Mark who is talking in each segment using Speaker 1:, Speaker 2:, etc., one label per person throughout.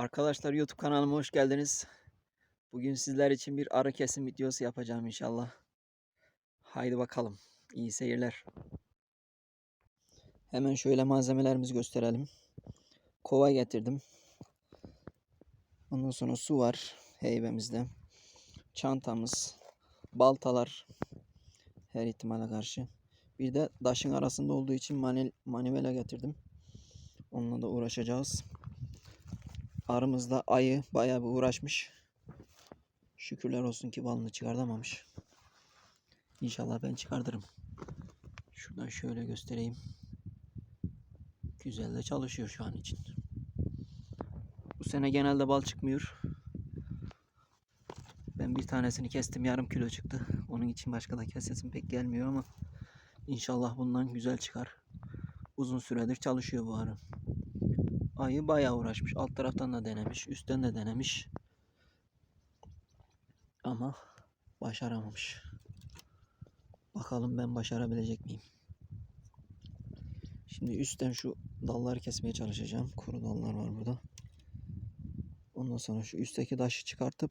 Speaker 1: Arkadaşlar YouTube kanalıma hoş geldiniz. Bugün sizler için bir arı kesim videosu yapacağım inşallah. Haydi bakalım. İyi seyirler. Hemen şöyle malzemelerimizi gösterelim. Kova getirdim. Ondan sonra su var heybemizde. Çantamız, baltalar her ihtimale karşı. Bir de daşın arasında olduğu için manivela getirdim. Onunla da uğraşacağız. Arımız da ayı bayağı bir uğraşmış. Şükürler olsun ki balını çıkartamamış. İnşallah ben çıkartırım. Şuradan şöyle göstereyim. Güzel de çalışıyor şu an için. Bu sene genelde bal çıkmıyor. Ben bir tanesini kestim yarım kilo çıktı. Onun için başka da kesesim pek gelmiyor ama inşallah bundan güzel çıkar. Uzun süredir çalışıyor bu arı. Ayı bayağı uğraşmış. Alt taraftan da denemiş. Üstten de denemiş. Ama başaramamış. Bakalım ben başarabilecek miyim? Şimdi üstten şu dalları kesmeye çalışacağım. Kuru dallar var burada. Ondan sonra şu üstteki taşı çıkartıp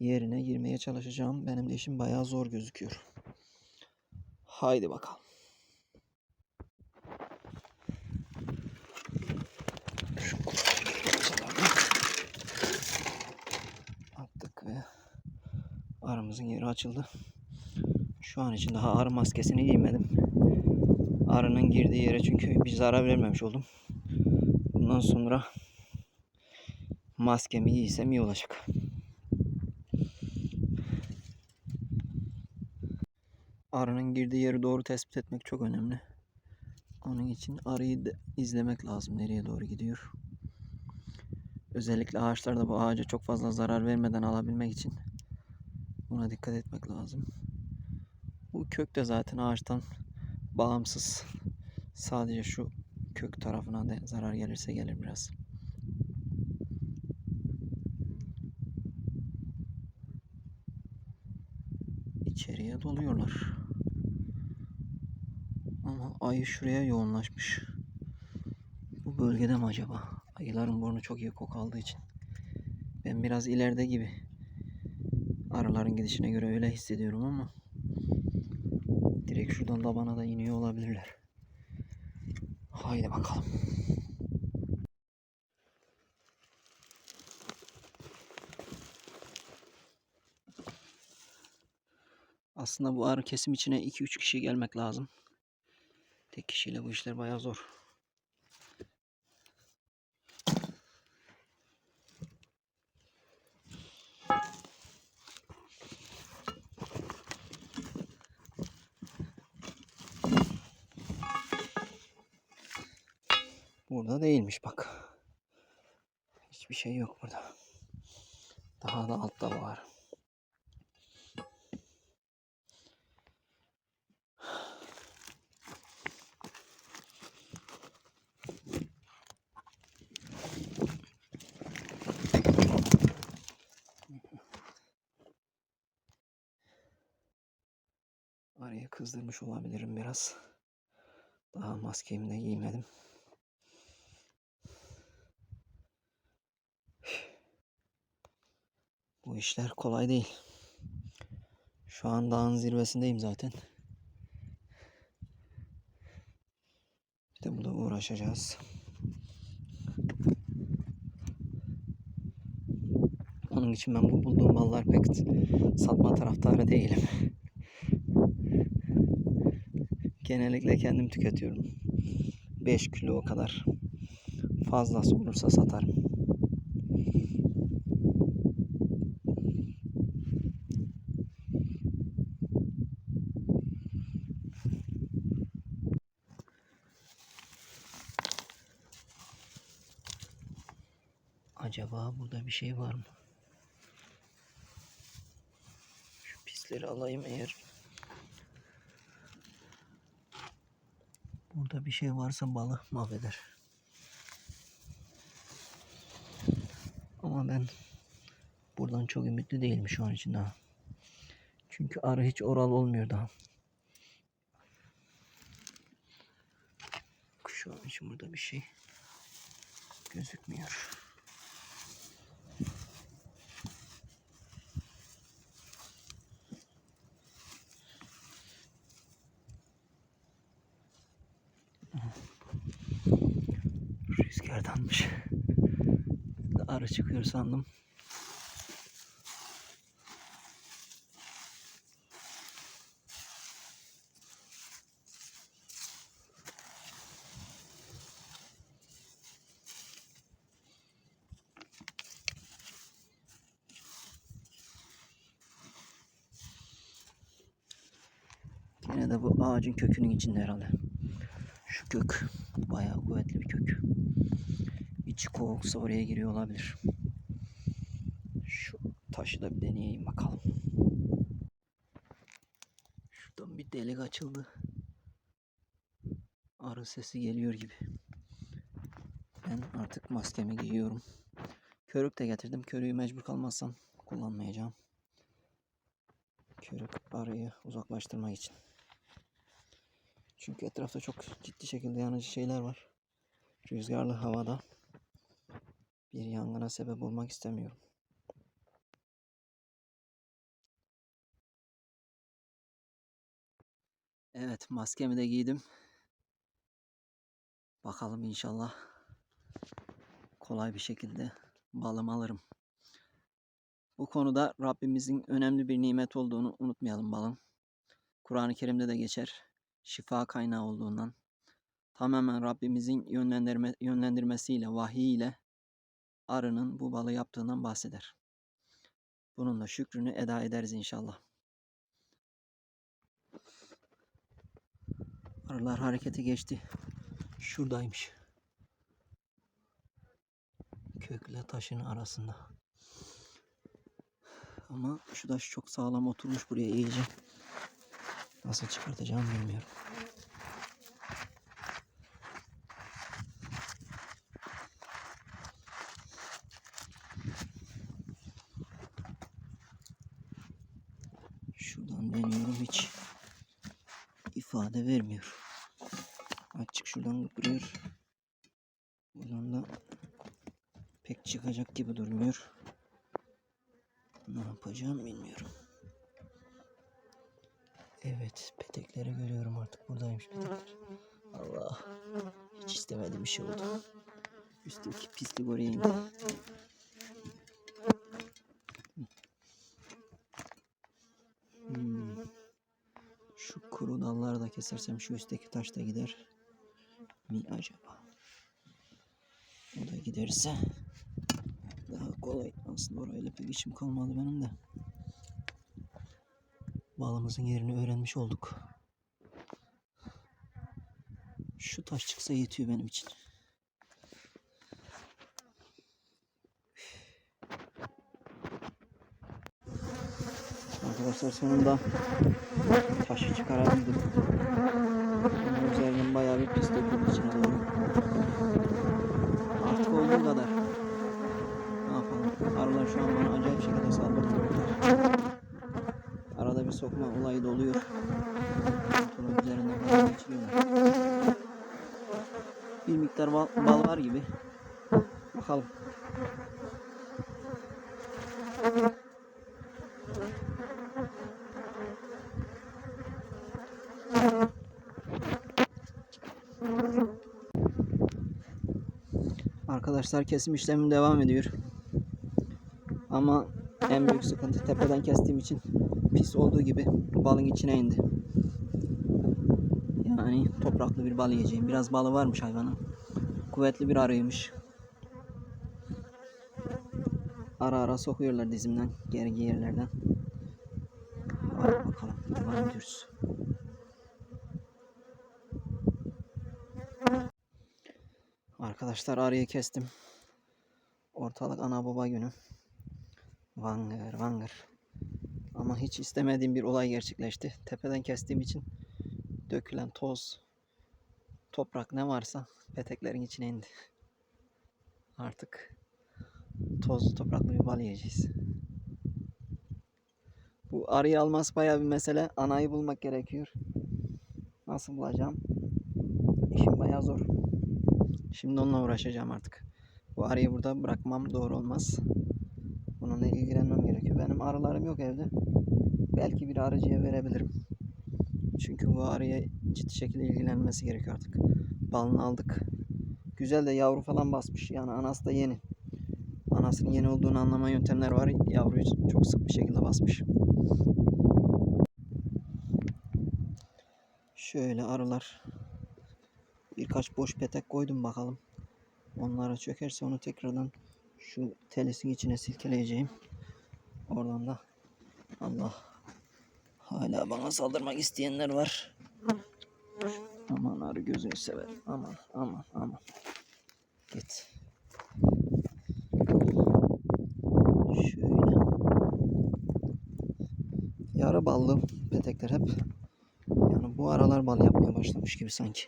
Speaker 1: yerine girmeye çalışacağım. Benim de işim bayağı zor gözüküyor. Haydi bakalım. Arımızın yeri açıldı. Şu an için daha arı maskesini giymedim. Arının girdiği yere çünkü bir zarar vermemiş oldum. Bundan sonra maskemi giysem iyi olacak. Arının girdiği yeri doğru tespit etmek çok önemli. Onun için arıyı izlemek lazım nereye doğru gidiyor. Özellikle ağaçlarda bu ağaca çok fazla zarar vermeden alabilmek için buna dikkat etmek lazım. Bu kök de zaten ağaçtan bağımsız. Sadece şu kök tarafına da zarar gelirse gelir biraz. İçeriye doluyorlar. Ama ayı şuraya yoğunlaşmış. Bu bölgede mi acaba? Ayıların burnu çok iyi koku aldığı için. Ben biraz ileride gibi. Arıların gidişine göre öyle hissediyorum ama direkt şuradan da bana da iniyor olabilirler. Haydi bakalım. Aslında bu arı kesim içine 2-3 kişi gelmek lazım. Tek kişiyle bu işler bayağı zor. Burada değilmiş bak. Hiçbir şey yok burada. Daha da altta var. Araya kızdırmış olabilirim biraz. Daha maskemi de giymedim. Bu işler kolay değil. Şu an dağın zirvesindeyim zaten. Bir de burada uğraşacağız. Onun için ben bu bulduğum mallar pek satma taraftarı değilim. Genellikle kendim tüketiyorum. 5 kilo o kadar. Fazlası olursa satarım. Acaba burada bir şey var mı? Şu pisleri alayım eğer. Burada bir şey varsa balı mahveder. Ama ben buradan çok ümitli değilim şu an için daha. Çünkü arı hiç oral olmuyor daha. Şu an için burada bir şey Gözükmüyor. De arı çıkıyor sandım. Yine de bu ağacın kökünün içinde herhalde. Şu kök bayağı kuvvetli bir kök. İçi kovuksa oraya giriyor olabilir. Şu taşı da bir deneyeyim bakalım. Şuradan bir delik açıldı. Arı sesi geliyor gibi. Ben artık maskemi giyiyorum. Körük de getirdim. Körüğü mecbur kalmazsam kullanmayacağım. Körük arıyı uzaklaştırmak için. Çünkü etrafta çok ciddi şekilde yanıcı şeyler var. Rüzgarlı havada bir yangına sebep olmak istemiyorum. Evet maskemi de giydim. Bakalım inşallah kolay bir şekilde balım alırım. Bu konuda Rabbimizin önemli bir nimet olduğunu unutmayalım balın. Kur'an-ı Kerim'de de geçer. Şifa kaynağı olduğundan. Tamamen Rabbimizin yönlendirme, yönlendirmesiyle, vahiy ile arının bu balı yaptığından bahseder. Bunun da şükrünü eda ederiz inşallah. Arılar harekete geçti. Şuradaymış. Kökle taşın arasında. Ama şu taş çok sağlam oturmuş buraya iyice. Nasıl çıkartacağım bilmiyorum. Buradan da pek çıkacak gibi durmuyor. Ne yapacağım bilmiyorum. Evet, petekleri görüyorum artık. Buradaymış petekler. Allah. Hiç istemediğim bir şey oldu. Üstteki pislik oraya indi. Hmm. Şu kuru dalları da kesersem şu üstteki taş da gider mi acaba? O da giderse daha kolay. Aslında orayla pek işim kalmadı benim de. Balımızın yerini öğrenmiş olduk. Şu taş çıksa yetiyor benim için. Arkadaşlar sonunda taşı çıkarabildim. Ama üzerinden bayağı bir pis döküldü içine doğru. Olduğu kadar. Ne yapalım? Arılar şu an bana acayip şekilde saldırıyorlar. Arada bir sokma olayı da oluyor. Kontrol üzerinden falan geçiriyorlar. Bir miktar bal, bal var gibi. Bakalım. Arkadaşlar kesim işlemim devam ediyor. Ama en büyük sıkıntı tepeden kestiğim için pis olduğu gibi balın içine indi. Yani topraklı bir bal yiyeceğim. Biraz balı varmış hayvanın. Kuvvetli bir arıymış. Ara ara sokuyorlar dizimden, gergi yerlerden. Hadi bakalım, devam ediyoruz. Arkadaşlar arıyı kestim. Ortalık ana baba günü. Vangır vangır. Ama hiç istemediğim bir olay gerçekleşti. Tepeden kestiğim için dökülen toz, toprak ne varsa peteklerin içine indi. Artık tozlu topraklı bir bal yiyeceğiz. Bu arıyı alması bayağı bir mesele. Anayı bulmak gerekiyor. Nasıl bulacağım? İşim bayağı zor. Şimdi onunla uğraşacağım artık. Bu arıyı burada bırakmam doğru olmaz. Bununla ilgilenmem gerekiyor. Benim arılarım yok evde. Belki bir arıcıya verebilirim. Çünkü bu arıya ciddi şekilde ilgilenmesi gerekiyor artık. Balını aldık. Güzel de yavru falan basmış. Yani anası da yeni. Anasının yeni olduğunu anlama yöntemler var. Yavruyu çok sık bir şekilde basmış. Şöyle arılar. Birkaç boş petek koydum bakalım. Onlara çökerse onu tekrardan şu telisin içine silkeleyeceğim. Oradan da Allah hala bana saldırmak isteyenler var. Aman arı gözünü sever. Aman aman aman. Git. Şöyle. Yarı ballı petekler hep. Yani bu aralar bal yapmaya başlamış gibi sanki.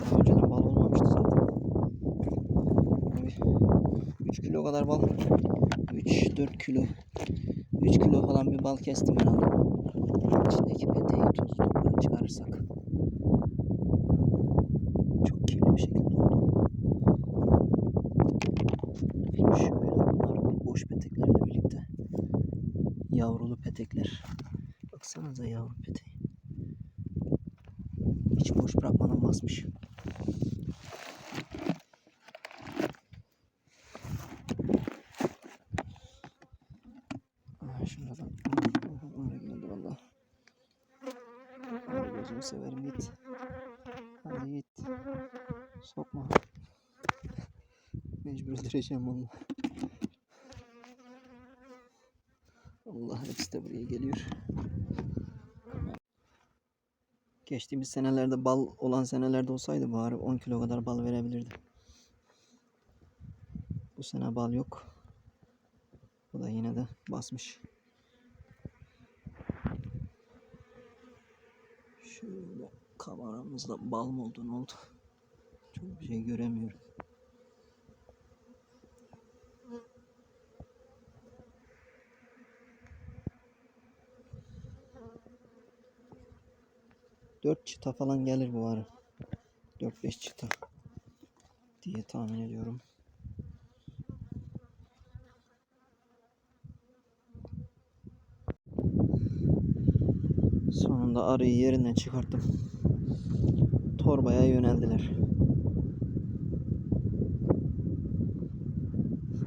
Speaker 1: Daha önceden bal olmamıştı zaten. Bir 3 kilo kadar bal. 3-4 kilo. 3 kilo falan bir bal kestim herhalde. İçindeki peteği toz toprağı çıkarırsak. Çok kirli bir şekilde oldu. Şöyle bunlar boş peteklerle birlikte. Yavrulu petekler. Baksanıza yavru peteği. Boş bırakmadan basmış. Aa, Şurada da geldi valla. Arı gözünü severim git. Hadi git. Sokma. Mecbur öldüreceğim onu. Allah hepsi de buraya geliyor. Geçtiğimiz senelerde bal olan senelerde olsaydı bari 10 kilo kadar bal verebilirdi. Bu sene bal yok. Bu da yine de basmış. Şöyle kameramızda bal mı oldu ne oldu? Çok bir şey göremiyorum. Dört çıta falan gelir bu ara. 4-5 çıta diye tahmin ediyorum. Sonunda arıyı yerinden çıkarttım. Torbaya yöneldiler.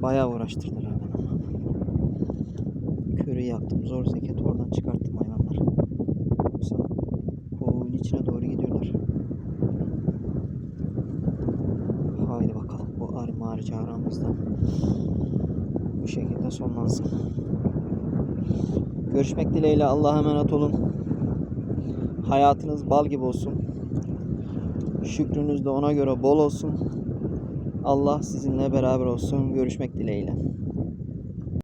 Speaker 1: Bayağı uğraştırdılar beni. Körü yaktım. Zor zeket oradan çıkarttım hayvanlar. Yoksa kovuğun içine doğru gidiyorlar. Haydi bakalım marici aramızda. Bu şekilde sonlansın. Görüşmek dileğiyle Allah'a emanet olun. Hayatınız bal gibi olsun. Şükrünüz de ona göre bol olsun. Allah sizinle beraber olsun. Görüşmek dileğiyle.